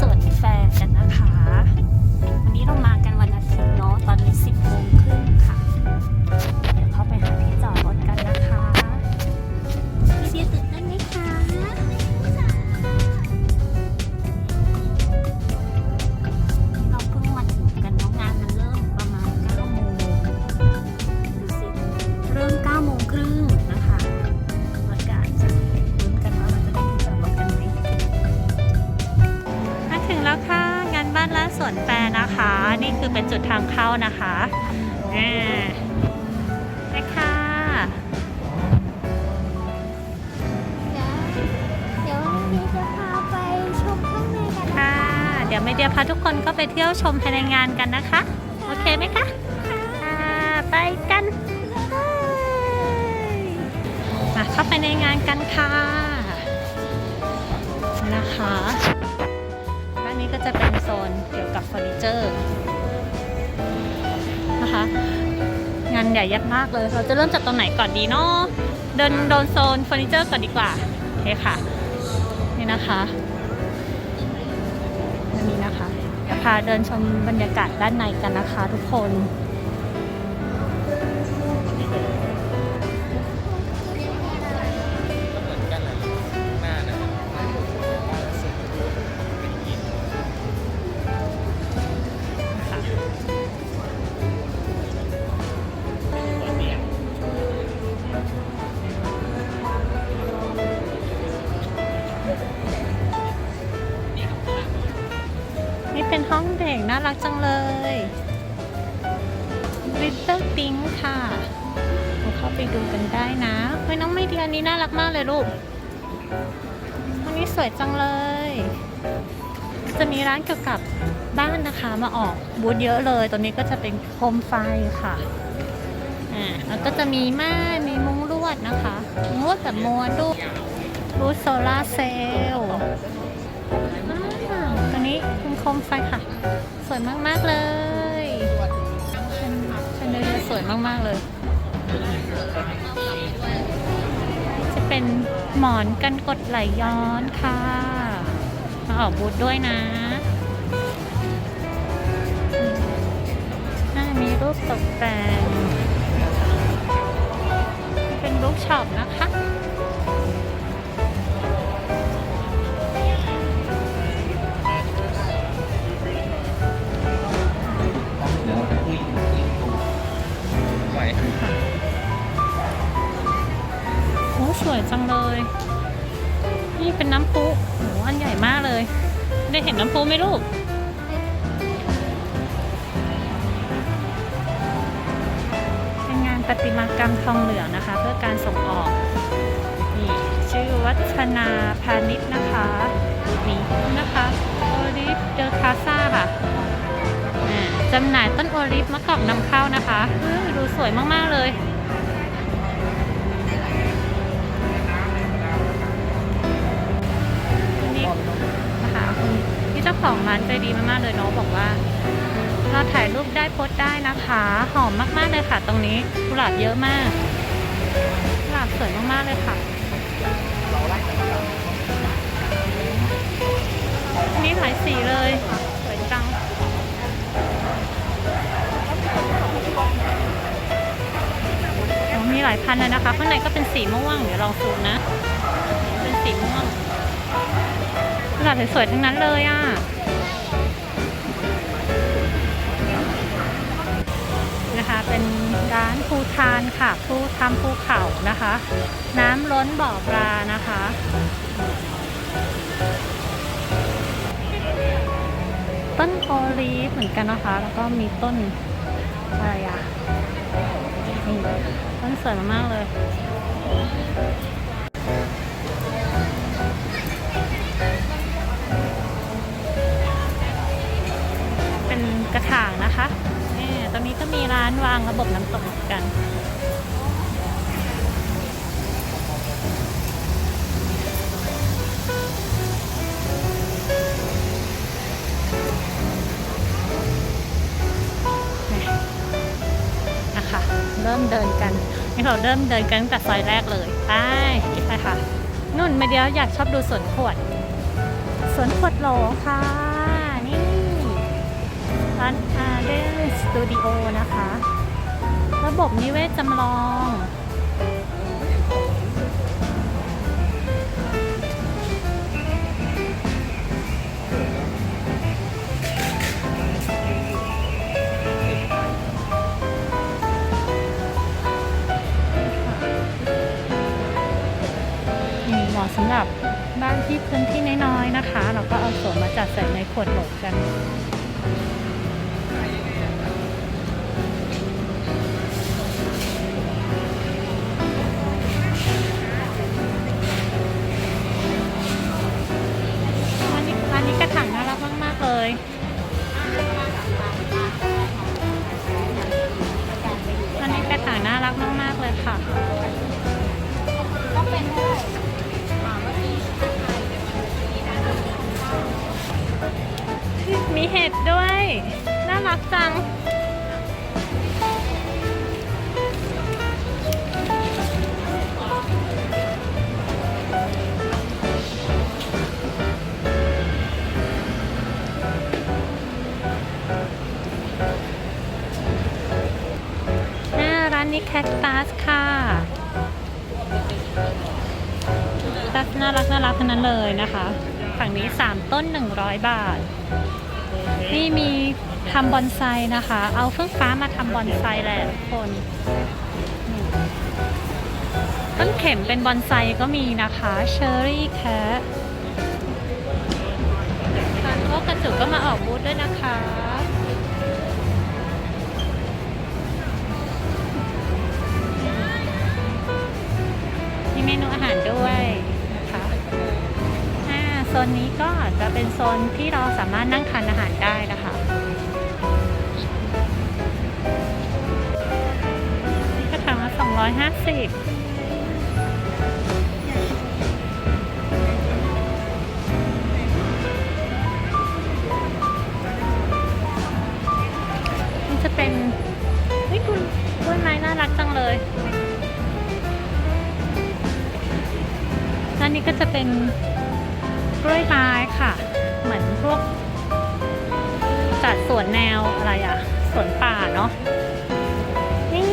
สวนแฟร์กันนะคะ วันนี้เรามา นะคะอ่าไปค่ะเดี๋ยวเดี๋ยวพี่จะพาไปชมข้างในกันนะค่ะ เดี๋ยวไม่เดียพาทุกคนก็ไปเที่ยวชมภายในงานกันนะคะ โอเคไหมคะค่ะไปกันเลยมาเข้าไปในงานกันค่ะนะคะด้านนี้ก็จะเป็นโซนเกี่ยวกับเฟอร์นิเจอร์ นะคะ งานใหญ่ยักษ์มากเลย เราจะเริ่มจากตรงไหนก่อนดีเนาะเดินโดนโซนเฟอร์นิเจอร์ก่อนดีกว่าโอเคค่ะ นี่นะคะอันนี้นะคะเดี๋ยวพาเดินชมบรรยากาศด้านในกันนะคะทุกคน เป็นห้องเด็กน่ารักจังเลย Little Pink ค่ะเราเข้าไปดูกันได้นะเฮ้ยน้องไม่เดียนนี้น่ารักมากเลยลูกห้องนี้สวยจังเลย จะมีร้านเกี่ยวกับบ้านนะคะมาออกบูธเยอะเลยตัวนี้ก็จะเป็นโคมไฟค่ะอ่าแล้วก็จะมีม่านมีมุ้งลวดนะคะมุ้งลวดแบบม้วนด้วยบูธโซลาร์เซลล์ มไฟค่ะ สวยมาก ๆ เลยเป็นเป็นเรือสวยมาก ๆ เลย จะเป็นหมอนกันกดไหลย้อนค่ะ มาออกบูธด้วยนะน่ามีรูปตกแต่ง เป็นบุ๊ช็อปนะคะ นาพาณิชย์นะคะนี่นะคะโอลิฟเดอคาซ่าค่ะอ่าจำหน่ายต้นโอลิฟมะกอกนำเข้านะคะดูสวยมาก ๆ เลย นี่นะคะคุณพี่เจ้าของร้านใจดีมาก ๆ เลยเนาะบอกว่า เราถ่ายรูปได้โพสได้นะคะ หอมมาก ๆ เลยค่ะ ตรงนี้กุหลาบเยอะมากกุหลาบสวยมาก ๆ เลยค่ะ นี้หลายสีเลย สวยจัง มีหลายพันเลยนะคะข้างในก็เป็นสีม่วง เดี๋ยวลองซูมนะ เป็นสีม่วงกุหลาบสวยๆทั้งนั้นเลยอะนะคะเป็นร้านภูทานค่ะภูทำภูเขานะคะ น้ำล้นบ่อปลานะคะ ต้นโอลีฟเหมือนกันนะคะ แล้วก็มีต้นอะไรอะนี่ต้นสวยมากเลย เป็นกระถางนะคะนี่ตรงนี้ก็มีร้านวางระบบน้ำตกเหมือนกัน เราเริ่มเดินกันตั้งแต่ซอยแรกเลยไปไปค่ะนุ่นมาเดียวอยากชอบดูสวนขวด สวนขวดโหลค่ะ นี่ร้านอาร์เดนสตูดิโอนะคะ ระบบนิเวศจำลอง ที่พื้นที่น้อยๆนะคะ เราก็เอาสมมาจัดใส่ในขวดโหลกัน ด้วย น่ารักจัง หน้าร้านนี้แคคตัสค่ะตัสน่ารักน่ารักทั้งนั้นเลยนะคะ ฝั่งนี้ 3 ต้น 100 บาท นี่มีทำบอนไซนะคะ เอาเฟื่องฟ้ามาทำบอนไซแหละทุกคนต้นเข็มเป็นบอนไซก็มีนะคะเชอร์รี่แคททานโอกระจุกก็มาออกบูธด้วยนะคะมีเมนูอาหารด้วย โซนนี้ก็จะเป็นโซนที่เราสามารถนั่งทานอาหารได้นะคะนี่กระถางละ250นี่จะเป็นเฮ้ยคุณกล้วยไม้น่ารักจังเลยด้านนี้ก็จะเป็น กล้วยไม้ค่ะ เหมือนพวกจัดสวนแนวอะไรอะสวนป่าเนาะนี่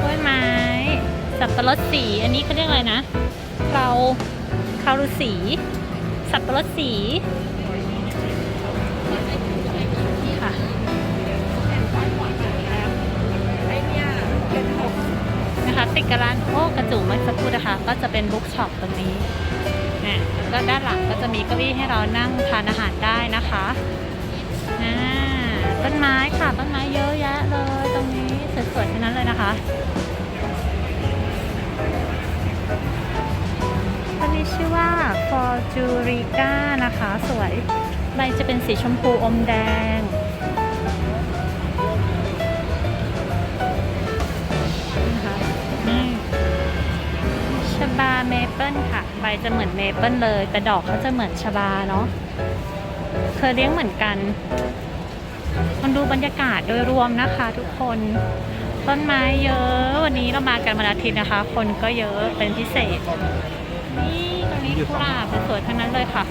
กล้วยไม้สับปะรดสี อันนี้เขาเรียกอะไรนะเราคารุสี สับปะรดสีนี่ค่ะนะคะติดกับร้านโอ้กระจุเมื่อสักครู่นะคะ ก็จะเป็นบุ๊กช็อปตรงนี้ ก็ด้านหลังก็จะมีเก้าอี้ให้เรานั่งทานอาหารได้นะคะต้นไม้ค่ะต้นไม้เยอะแยะเลยตรงนี้สวยๆทั้งนั้นเลยนะคะต้นนี้ชื่อว่าฟอร์จูริก้านะคะ สวยใบจะเป็นสีชมพูอมแดง เมเปิลค่ะ ใบจะเหมือนเมเปิลเลย แต่ดอกเขาจะเหมือนชบาเนาะเคยเลี้ยงเหมือนกัน มันดูบรรยากาศโดยรวมนะคะ ทุกคน ต้นไม้เยอะ วันนี้เรามากันวันอาทิตย์นะคะ คนก็เยอะเป็นพิเศษ นี่ตรงนี้กุหลาบสวยๆทั้งนั้นเลยค่ะ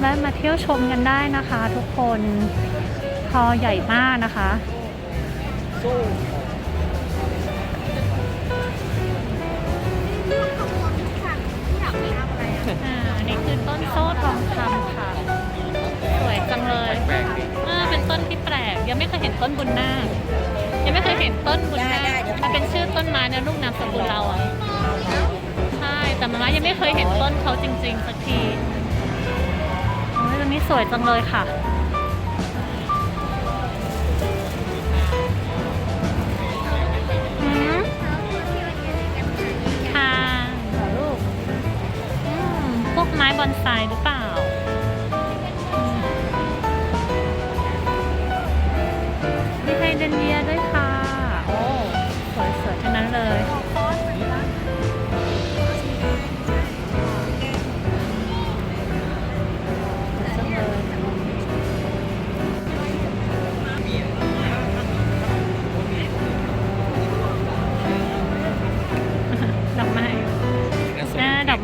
แวะมาเที่ยวชมกันได้นะคะ ทุกคนพอใหญ่มากนะคะสู้อ่าอันนี้คือต้นโซ่ทองคำค่ะ สวยจังเลยแปลกๆดิอ่าเป็นต้นที่แปลก ยังไม่เคยเห็นต้นบุญนาคยังไม่เคยเห็นต้นบุญนาคมันเป็นชื่อต้นไม้นะลูกนามสกุลเราอะ ใช่ แต่มาม่ายังไม่เคยเห็นต้นเขาจริง ๆ สักทีโอ้ยต รงนี้สวยจังเลยค่ะ ค่ะเหรอลูกอืมพวกไม้บอนไซหรือเปล่า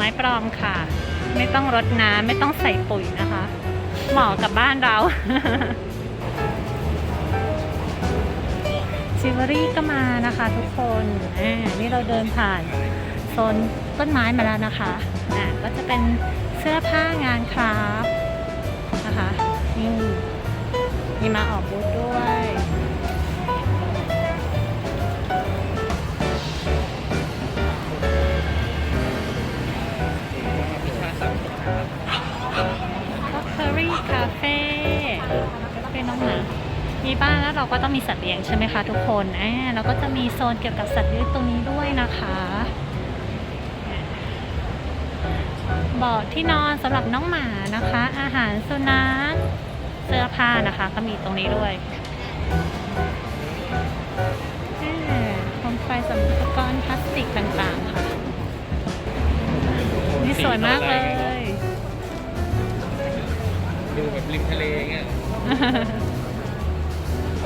ม้ปลอมค่ะ ไม่ต้องรดน้ำไม่ต้องใส่ปุ๋ยนะคะ เหมาะกับบ้านเราจิวเวลรี่ก็มานะคะทุกคนนี่เราเดินผ่านโซนต้นไม้มาแล้วนะคะอ่าก็จะเป็นเสื้อผ้างานคราฟนะคะนี่มีมาออกบูธด้วย คอรี่คาเฟ่เป็นน้องหมา มีบ้านแล้วเราก็ต้องมีสัตว์เลี้ยงใช่ไหมคะทุกคนอ่าเราก็จะมีโซนเกี่ยวกับสัตว์เลี้ยงตรงนี้ด้วยนะคะเบาะที่นอนสำหรับน้องหมานะคะ อาหารสุนัขเสื้อผ้านะคะ ก็มีตรงนี้ด้วยอ่าโคมไฟสำหรับอุปกรณ์พลาสติกต่างๆค่ะ นี่สวยมากเลย ดูแบบริมทะเลอย่างเงี้ย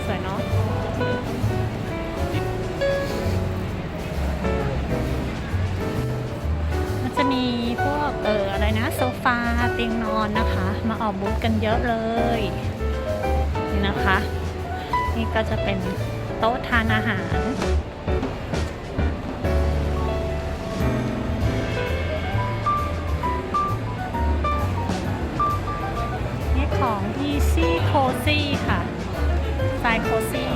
สวยเนาะมันจะมีพวกเอออะไรนะ โซฟาเตียงนอนนะคะ มาออกบูธกันเยอะเลยนี่นะคะ นี่ก็จะเป็นโต๊ะทานอาหาร Easy Cozy ค่ะสาย Cozy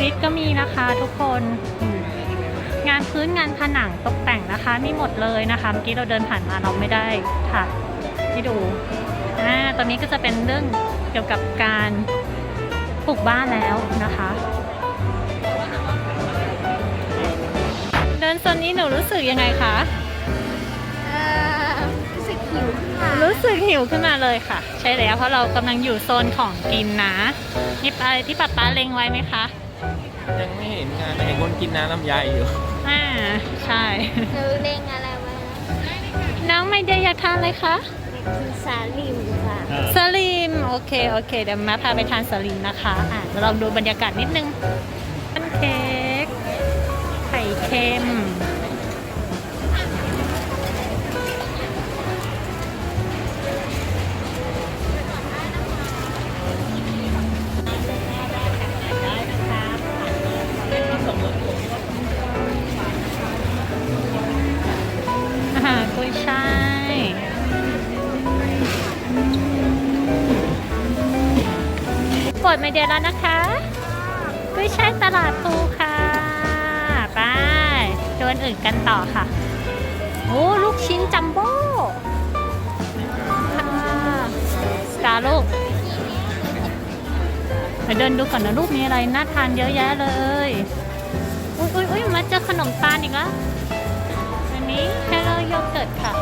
วิตก็มีนะคะทุกคนอืมงานพื้นงานผนังตกแต่งนะคะ มีหมดเลยนะคะ เมื่อกี้เราเดินผ่านมาเราไม่ได้ถ่ายให้ดูอ่าตอนนี้ก็จะเป็นเรื่องเกี่ยวกับการปลูกบ้านแล้วนะคะ เดินโซนนี้หนูรู้สึกยังไงคะเอ่อรู้สึกหิวค่ะรู้สึกหิวขึ้นมาเลยค่ะ ใช่แล้วเพราะเรากำลังอยู่โซนของกินนะนี่อะไรที่ป๊าป๊าเล็งไว้ไหมคะ ยังไม่เห็นงานเห็นคนกินน้ำลำไยอยู่ อ่าใช่หนูเล่งอะไรไว้นะน้องไม่ได้อยากทานเลยคะคือสาลิมค่ะ สลิมโอเคโอเคเดี๋ยวมาพาไปทานสลิมนะคะอะเดี๋ยวลองดูบรรยากาศนิดนึงปันเค้กไข่เค็ม ดไม่เดียวแล้วนะคะกุ้ยช่ายตลาดปูค่ะไปโดนอื่นกันต่อค่ะ โอ้ลูกชิ้นจัมโบ้ค่ะสตาร์ลูกไปเดินดูก่อนนะลูกมีอะไรน่าทานเยอะแยะเลยอุ้ยอุ้ยอุ้ยมาเจอขนมตาลอีกแล้วอันนี้แฮร์โรโยเกิร์ตค่ะ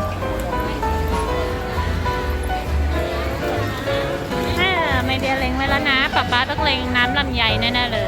ป๊าต้องเลงน้ำลำไยแน่ๆเลย